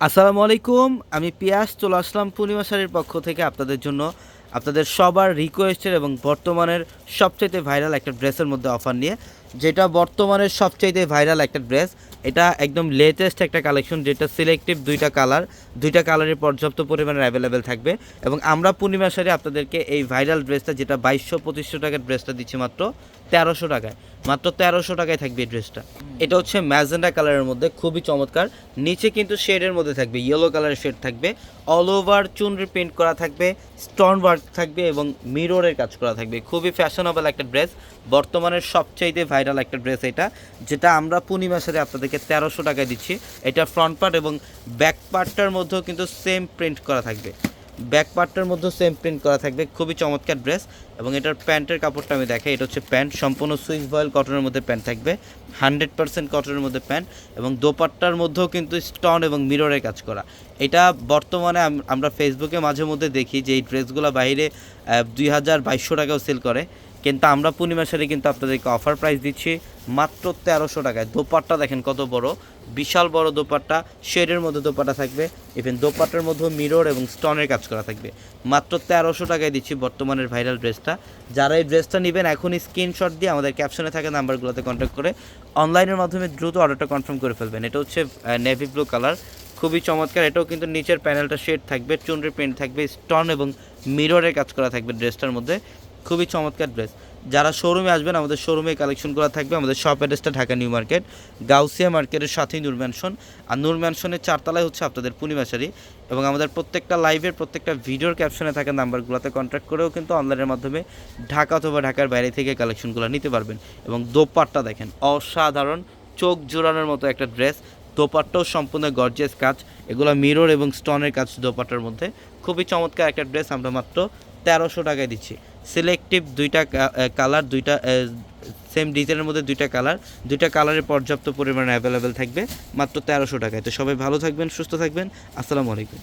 আসসালামু আলাইকুম আমি পিয়াস চলে আসলাম পূর্ণিমা শাড়ির পক্ষ থেকে আপনাদের জন্য আপনাদের সবার রিকোয়েস্টের এবং বর্তমানের সবচাইতে ভাইরাল একটা ড্রেসের মধ্যে অফার নিয়ে। যেটা বর্তমানের সবচাইতে ভাইরাল একটা ড্রেস এটা একদম লেটেস্ট একটা কালেকশন যেটা সিলেক্টিভ দুইটা কালার দুইটা কালারের পর্যাপ্ত পরিমাণে অ্যাভেলেবেল থাকবে। এবং আমরা পূর্ণিমা শাড়ি আপনাদেরকে এই ভাইরাল ড্রেসটা যেটা বাইশশো, পঁচিশশো টাকার ড্রেসটা দিচ্ছি মাত্র তেরোশো টাকায়। মাত্র তেরোশো টাকায় থাকবে এই ড্রেসটা এটা হচ্ছে ম্যাজেন্ডা কালারের মধ্যে, খুবই চমৎকার। নিচে কিন্তু শেডের মধ্যে থাকবে ইয়েলো কালারের শেড থাকবে। অল ওভার চুনরি প্রিন্ট করা থাকবে স্টোন ওয়ার্ক থাকবে এবং মিররের কাজ করা থাকবে। খুবই ফ্যাশনেবল একটা ড্রেস বর্তমানের সবচাইতে ভাইরাল একটা ড্রেস এটা, যেটা আমরা পূর্ণিমা সাথে আপনাদেরকে তেরোশো টাকায় দিচ্ছি। এটা ফ্রন্ট পার্ট এবং ব্যাক পার্টটার মধ্যেও কিন্তু সেম প্রিন্ট করা থাকবে। ব্যাক পার্টটার মধ্যে সেম প্রিন্ট করা থাকবে। খুবই চমৎকার ড্রেস এবং এটার প্যান্টের কাপড়টা আমি দেখাই। এটা হচ্ছে প্যান্ট। সম্পূর্ণ সুইস ভয়েল কটনের মধ্যে প্যান্ট থাকবে। হান্ড্রেড পার্সেন্ট কটনের মধ্যে প্যান্ট এবং দোপাট্টার মধ্যেও কিন্তু স্টন এবং মিররের কাজ করা। এটা বর্তমানে আমরা ফেসবুকে মাঝে মধ্যে দেখি যে এই ড্রেসগুলো বাইরে দুই হাজার বাইশশো টাকাও সেল করে। কিন্তু আমরা পূর্ণিমা সাথে কিন্তু আপনাদেরকে অফার প্রাইস দিচ্ছি মাত্র তেরোশো টাকায়। দোপাট্টা দেখেন কত বড়, বিশাল বড় দোপাট্টা, শেডের মধ্যে দোপাট্টা থাকবে ইভেন দোপাট্টার মধ্যেও মিরর এবং স্টনের কাজ করা থাকবে। মাত্র তেরোশো টাকায় দিচ্ছি বর্তমানের ভাইরাল ড্রেসটা। যারা এই ড্রেসটা নেবেন, এখনই স্ক্রিনশট দিয়ে আমাদের ক্যাপশনে থাকা নাম্বারগুলোতে কন্ট্যাক্ট করে অনলাইনের মাধ্যমে দ্রুত অর্ডারটা কনফার্ম করে ফেলবেন। এটা হচ্ছে নেভি ব্লু কালার খুবই চমৎকার। এটাও কিন্তু নিচের প্যানেলটা শেড থাকবে, চুনরি প্রিন্ট থাকবে স্টন এবং মিররের কাজ করা থাকবে ড্রেসটার মধ্যে। খুবই চমৎকার ড্রেস যারা শোরুমে আসবেন, আমাদের শোরুমে কালেকশন করা থাকবে আমাদের শপ অ্যাড্রেসটা ঢাকা নিউ মার্কেট, গাউসিয়া মার্কেটের সাথেই নূর ম্যানশন আর নূর ম্যানশনের চারতলায় হচ্ছে আপনাদের পূর্ণিমাশারি এবং আমাদের প্রত্যেকটা লাইভের প্রত্যেকটা ভিডিওর ক্যাপশনে থাকা নাম্বারগুলোতে কন্ট্যাক্ট করেও কিন্তু অনলাইনের মাধ্যমে ঢাকা অথবা ঢাকার বাইরে থেকে কালেকশনগুলো নিতে পারবেন। এবং দোপাট্টা দেখেন, অসাধারণ, চোখ জোড়ানোর মতো একটা ড্রেস দোপাট্টাও সম্পূর্ণ গর্জিয়াস কাজ। এগুলো মিরর এবং স্টোনের কাজ দোপাট্টার মধ্যে। খুবই চমৎকার একটা ড্রেস আমরা মাত্র তেরোশো টাকায় দিচ্ছি। সিলেক্টিভ দুইটা কালার দুইটা সেম ডিজাইনের মধ্যে দুইটা কালার দুইটা কালারের পর্যাপ্ত পরিমাণে অ্যাভেলেবেল থাকবে, মাত্র তেরোশো টাকায়। তো সবাই ভালো থাকবেন, সুস্থ থাকবেন। আসসালামু আলাইকুম।